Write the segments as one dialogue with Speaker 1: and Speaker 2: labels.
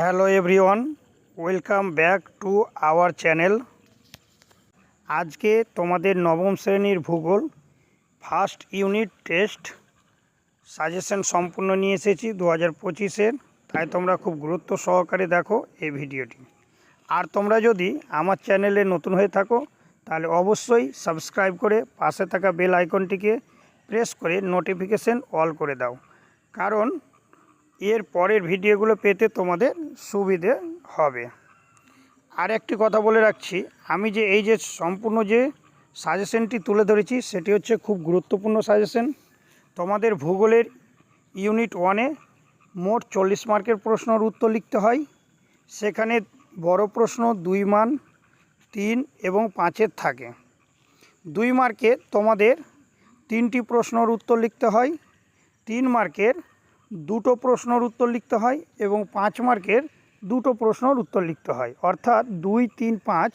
Speaker 1: Hello everyone, welcome back to our channel. আজকে তোমাদের নবম শ্রেণির ভূগোল, ফার্স্ট ইউনিট টেস্ট সাজেশন সম্পূর্ণ নিয়ে এসেছি দু হাজার পঁচিশের তাই তোমরা খুব গুরুত্ব সহকারে দেখো এই ভিডিওটি। আর তোমরা যদি আমার চ্যানেলে নতুন হয়ে থাকো, তাহলে অবশ্যই সাবস্ক্রাইব করে পাশে থাকা বেল আইকনটিকে প্রেস করে নোটিফিকেশন অল করে দাও। কারণ এর পরের ভিডিওগুলো পেতে তোমাদের সুবিধে হবে। আর একটি কথা বলে রাখছি, আমি যে এই যে সম্পূর্ণ যে সাজেশনটি তুলে ধরেছি, সেটি হচ্ছে খুব গুরুত্বপূর্ণ সাজেশন। তোমাদের ভূগোলের ইউনিট ওয়ানে মোট চল্লিশ মার্কের প্রশ্নর উত্তর লিখতে হয়। সেখানে বড় প্রশ্ন দুই মান, তিন এবং পাঁচের থাকে। দুই মার্কে তোমাদের তিনটি প্রশ্নর উত্তর লিখতে হয়। তিন মার্কের দুটো প্রশ্নর উত্তর লিখতে হয় এবং পাঁচ মার্কের দুটো প্রশ্নর উত্তর লিখতে হয়। অর্থাৎ দুই, তিন, পাঁচ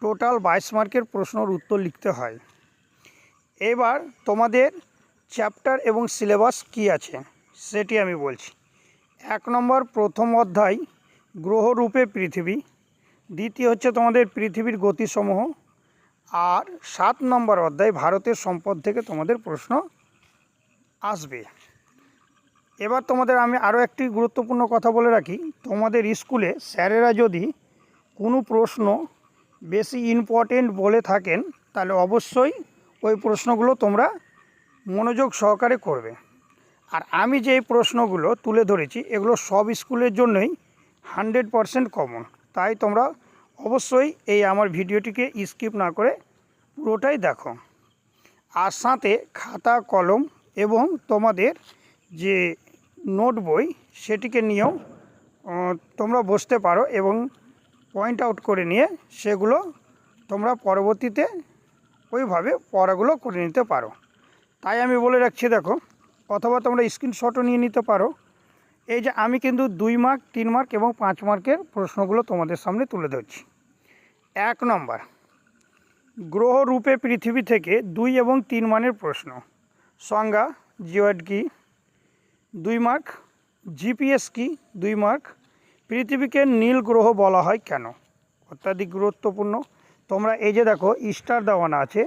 Speaker 1: টোটাল বাইশ মার্কের প্রশ্নর উত্তর লিখতে হয়। এবার তোমাদের চ্যাপ্টার এবং সিলেবাস কি আছে সেটি আমি বলছি। এক নম্বর প্রথম অধ্যায়, গ্রহরূপে পৃথিবী। দ্বিতীয় হচ্ছে তোমাদের পৃথিবীর গতিসমূহ। আর সাত নম্বর অধ্যায়, ভারতের সম্পদ থেকে তোমাদের প্রশ্ন আসবে। এবার তোমাদের আমি আরও একটি গুরুত্বপূর্ণ কথা বলে রাখি। তোমাদের স্কুলে স্যারেরা যদি কোনো প্রশ্ন বেশি ইম্পর্টেন্ট বলে থাকেন, তাহলে অবশ্যই ওই প্রশ্নগুলো তোমরা মনোযোগ সহকারে করবে। আর আমি যে প্রশ্নগুলো তুলে ধরেছি, এগুলো সব স্কুলের জন্যই হান্ড্রেড পারসেন্ট কমন তাই তোমরা অবশ্যই এই আমার ভিডিওটিকে স্কিপ না করে পুরোটাই দেখো। আর সাথে খাতা, কলম এবং তোমাদের যে নোট বই সেটিকে নিয়েও তোমরা বসতে পারো এবং পয়েন্ট আউট করে নিয়ে সেগুলো তোমরা পরবর্তীতে ওইভাবে পড়াগুলো করে নিতে পারো। তাই আমি বলে রাখছি দেখো, অথবা তোমরা স্ক্রিনশটও নিয়ে নিতে পারো। এই যে আমি কিন্তু দুই মার্ক তিন মার্ক এবং পাঁচ মার্কের প্রশ্নগুলো তোমাদের সামনে তুলে ধরছি। এক নম্বর, গ্রহ রূপে পৃথিবী থেকে দুই এবং তিন মানের প্রশ্ন। সংজ্ঞা জিওয়েড কি? দুই মার্ক, জিপিএস কি? দুই মার্ক। পৃথিবীকে নীল গ্রহ বলা হয় কেন? অত্যাধিক গুরুত্বপূর্ণ। তোমরা এই যে দেখো, স্টার দেওয়ানো আছে।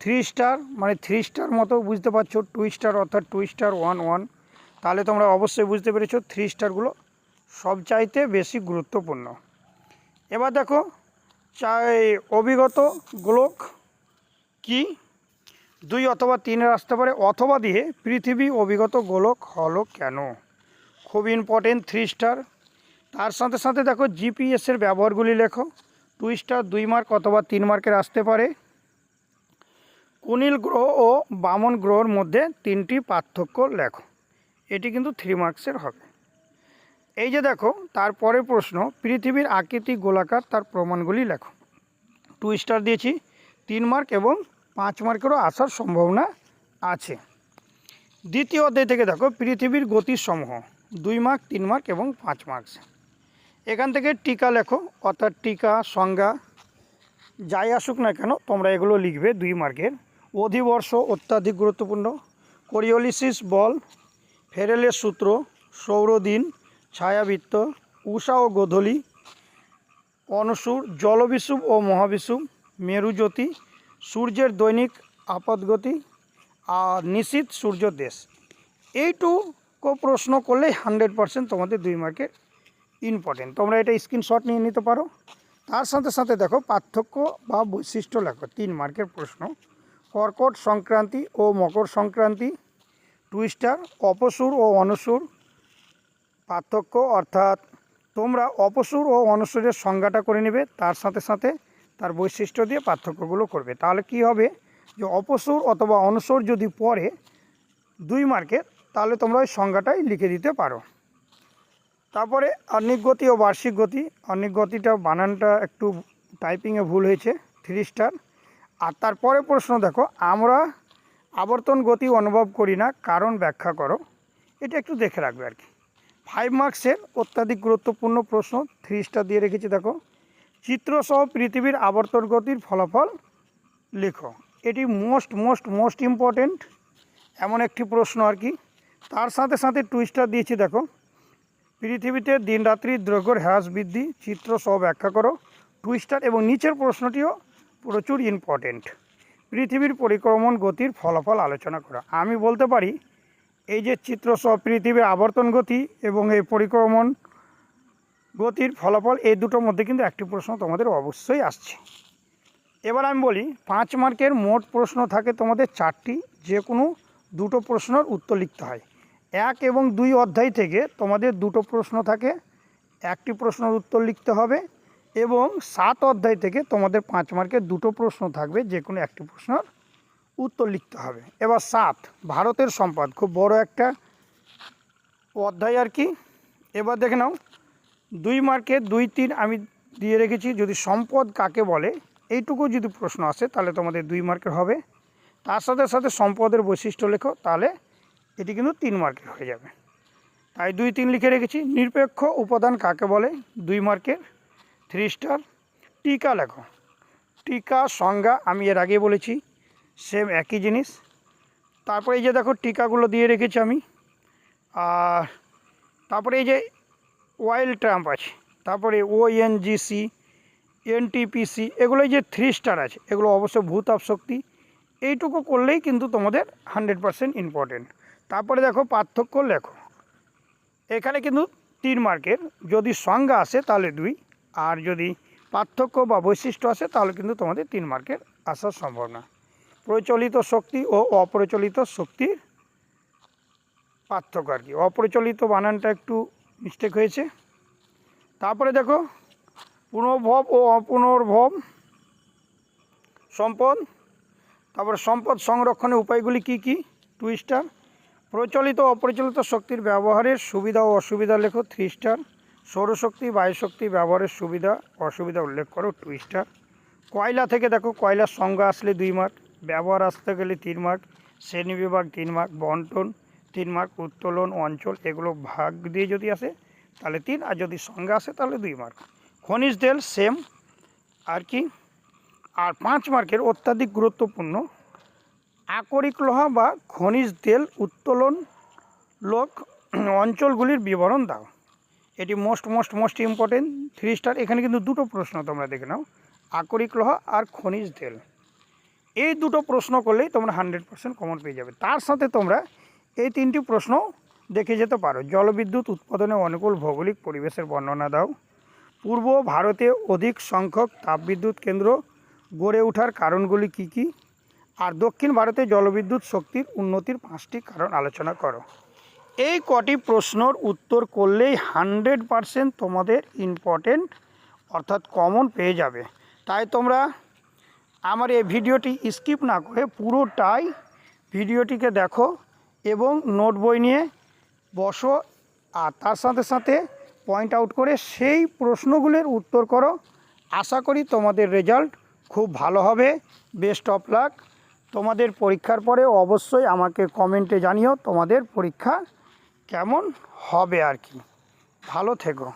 Speaker 1: থ্রি স্টার মানে থ্রি স্টার মতো বুঝতে পারছ টু স্টার অর্থাৎ টু স্টার ওয়ান ওয়ান তাহলে তোমরা অবশ্যই বুঝতে পেরেছ থ্রি স্টারগুলো সবচাইতে বেশি গুরুত্বপূর্ণ। এবার দেখো, চাই অভিগত গোলক কি? দুই অথবা তিনের আসতে পারে, অথবা দিয়ে পৃথিবী অভিগত গোলক হলো কেন? খুব ইম্পর্টেন্ট থ্রি স্টার তার সাথে সাথে দেখো জিপিএসের ব্যবহারগুলি লেখো। টু স্টার দুই মার্ক অথবা তিন মার্কের আসতে পারে। কুনিল গ্রহ ও বামন গ্রহর মধ্যে তিনটি পার্থক্য লেখো। এটি কিন্তু থ্রি মার্কসের হবে। এই যে দেখো তারপরে প্রশ্ন, পৃথিবীর আকৃতি গোলাকার তার প্রমাণগুলি লেখো। টু স্টার দিয়েছি, তিন মার্ক এবং পাঁচ মার্কেরও আসার সম্ভাবনা আছে। দ্বিতীয় অধ্যায় থেকে দেখো, পৃথিবীর গতির সমূহ দুই মার্ক, তিন মার্ক এবং পাঁচ মার্কস। এখান থেকে টিকা লেখো, অর্থাৎ টিকা, সংজ্ঞা, যাই আসুক না কেন, তোমরা এগুলো লিখবে দুই মার্কের। অধিবর্ষ অত্যাধিক গুরুত্বপূর্ণ, কোরিওলিসিস বল, ফেরেলের সূত্র, সৌরদিন, ছায়াবৃত্ত, উষা ও গোধূলি অনসুর জলবিষুব ও মহাবিষুব, মেরুজ্যোতি সূর্যের দৈনিক আপদগতি আর নিশীত সূর্য দেশ। এইটুকু প্রশ্ন করলেই হান্ড্রেড পারসেন্ট তোমাদের দুই মার্কের ইম্পর্টেন্ট। তোমরা এটা স্ক্রিনশট নিয়ে নিতে পারো। তার সাথে সাথে দেখো পার্থক্য বা বৈশিষ্ট্য লেখো, তিন মার্কের প্রশ্ন। কর্কট সংক্রান্তি ও মকর সংক্রান্তি, টুইস্টার, অপসুর ও অনসুর। পার্থক্য অর্থাৎ তোমরা অপসুর ও অনসুরের সংজ্ঞাটা করে নেবে। তার সাথে সাথে তার বৈশিষ্ট্য দিয়ে পার্থক্যগুলো করবে। তাহলে কি হবে? যে অপসুর অথবা অনসুর যদি পড়ে দুই মার্কের, তাহলে তোমরা ওই সংজ্ঞাটাই লিখে দিতে পারো। তারপরে অর্নিক গতি ও বার্ষিক গতি। অর্নিক গতিটা বানানটা একটু টাইপিংয়ে ভুল হয়েছে থ্রি স্টার আর তারপরে প্রশ্ন দেখো, আমরা আবর্তন গতি অনুভব করি না, কারণ ব্যাখ্যা করো। এটা একটু দেখে রাখবে আর কি। ফাইভ মার্কসের অত্যাধিক গুরুত্বপূর্ণ প্রশ্ন থ্রি স্টার দিয়ে রেখেছি দেখো। চিত্রসহ পৃথিবীর আবর্তন গতির ফলাফল লেখো। এটি মোস্ট মোস্ট মোস্ট ইম্পর্টেন্ট এমন একটি প্রশ্ন আর কি। তার সাথে সাথে টুইস্টার দিয়েছি, দেখো। পৃথিবীতে দিনরাত্রি দ্রব্যের হ্রাস বৃদ্ধি চিত্র সহ ব্যাখ্যা করো। টুইস্টার এবং নিচের প্রশ্নটিও প্রচুর ইম্পর্টেন্ট পৃথিবীর পরিক্রমণ গতির ফলাফল আলোচনা করা। আমি বলতে পারি, এই যে চিত্র সহ পৃথিবীর আবর্তন গতি এবং এই পরিক্রমণ গতির ফলাফল এই দুটোর মধ্যে কিন্তু একটি প্রশ্ন তোমাদের অবশ্যই আসছে। এবার আমি বলি, পাঁচ মার্কের মোট প্রশ্ন থাকে তোমাদের চারটি যে কোনো দুটো প্রশ্নের উত্তর লিখতে হয়। এক এবং দুই অধ্যায় থেকে তোমাদের দুটো প্রশ্ন থাকে, একটি প্রশ্নের উত্তর লিখতে হবে এবং সাত অধ্যায় থেকে তোমাদের পাঁচ মার্কের দুটো প্রশ্ন থাকবে যে কোনো একটি প্রশ্নের উত্তর লিখতে হবে। এবার সাত, ভারতের সম্পদ, খুব বড় একটা অধ্যায় আর কি। এবার দেখে নাও দুই মার্কে দুই তিন আমি দিয়ে রেখেছি। যদি সম্পদ কাকে বলে, এইটুকু যদি প্রশ্ন আসে, তাহলে তোমাদের দুই মার্কের হবে। তার সাথে সাথে সম্পদের বৈশিষ্ট্য লেখো, তাহলে এটি কিন্তু তিন মার্কের হয়ে যাবে। তাই দুই তিন লিখে রেখেছি। নিরপেক্ষ উপাদান কাকে বলে, দুই মার্কের। থ্রি স্টার টিকা লেখো। টিকা সংজ্ঞা আমি এর আগে বলেছি সেম একই জিনিস। তারপরে এই যে দেখো, টিকাগুলো দিয়ে রেখেছি আমি। আর তারপরে এই যে ওয়াইল ট্রাম্প আছে, তারপরে ওএনজিসি এনটিপিসি এগুলো যে থ্রি স্টার আছে, এগুলো অবশ্য ভূতাপ শক্তি, এইটুকু করলেই কিন্তু তোমাদের হান্ড্রেড পারসেন্ট ইম্পর্টেন্ট তারপরে দেখো পার্থক্য লেখো, এখানে কিন্তু তিন মার্কের যদি সংজ্ঞা আসে তাহলে দুই, আর যদি পার্থক্য বা বৈশিষ্ট্য আসে তাহলে কিন্তু তোমাদের তিন মার্কের আসার সম্ভাবনা। প্রচলিত শক্তি ও অপ্রচলিত শক্তির পার্থক্য আর কি, অপ্রচলিত বানানটা একটু মিস্টেক হয়েছে। তারপরে দেখো, পুনর্ভব ও অপুনর্ভব সম্পদ। তারপরে সম্পদ সংরক্ষণের উপায়গুলি কি কি? টু স্টার প্রচলিত অপ্রচলিত শক্তির ব্যবহারের সুবিধা ও অসুবিধা লেখো থ্রি স্টার সৌরশক্তি, বায়ুশক্তি ব্যবহারের সুবিধা, অসুবিধা উল্লেখ করো টু স্টার কয়লা থেকে দেখো, কয়লার সংজ্ঞা আসলে দুই মার্ক ব্যবহার আসতে গেলে তিন মার্ক শ্রেণি বিভাগ তিন মার্ক বন্টন তিন মার্ক উত্তোলন অঞ্চল, এগুলো ভাগ দিয়ে যদি আসে, তাহলে তিন, আর যদি সংজ্ঞা আসে, তাহলে দুই মার্ক। খনিজ তেল, সেম, আর কি? আর পাঁচ মার্কের অত্যাধিক গুরুত্বপূর্ণ, আকরিক লোহা বা খনিজ তেল উত্তোলন লোক অঞ্চলগুলির বিবরণ দাও। এটি most most most important three star এখানে কিন্তু দুটো প্রশ্ন তোমরা দেখে নাও, আকরিক লোহা আর খনিজ তেল। এই দুটো প্রশ্ন করলেই তোমরা হান্ড্রেড পার্সেন্ট কমন পেয়ে যাবে। তার সাথে তোমরা এই তিনটি প্রশ্ন দেখে যেতে পারো। জলবিদ্যুৎ উৎপাদনে অনুকূল ভৌগোলিক পরিবেশের বর্ণনা দাও। পূর্ব ভারতে অধিক সংখ্যক তাপবিদ্যুৎ কেন্দ্র গড়ে ওঠার কারণগুলি কি কি? আর দক্ষিণ ভারতে জলবিদ্যুৎ শক্তির উন্নতির পাঁচটি কারণ আলোচনা করো। এই কটি প্রশ্নর উত্তর করলেই হান্ড্রেড পারসেন্ট তোমাদের ইম্পর্টেন্ট অর্থাৎ কমন পেয়ে যাবে। তাই তোমরা আমার এই ভিডিওটি স্কিপ না করে পুরোটাই ভিডিওটিকে দেখো। এবং নোট বই নিয়ে বসো। আর তার সাথে সাথে পয়েন্ট আউট করে সেই প্রশ্নগুলির উত্তর করো। আশা করি তোমাদের রেজাল্ট খুব ভালো হবে। বেস্ট অফ লাক তোমাদের পরীক্ষার পরে অবশ্যই আমাকে কমেন্টে জানিও তোমাদের পরীক্ষা কেমন হবে আর কি। ভালো থেকো।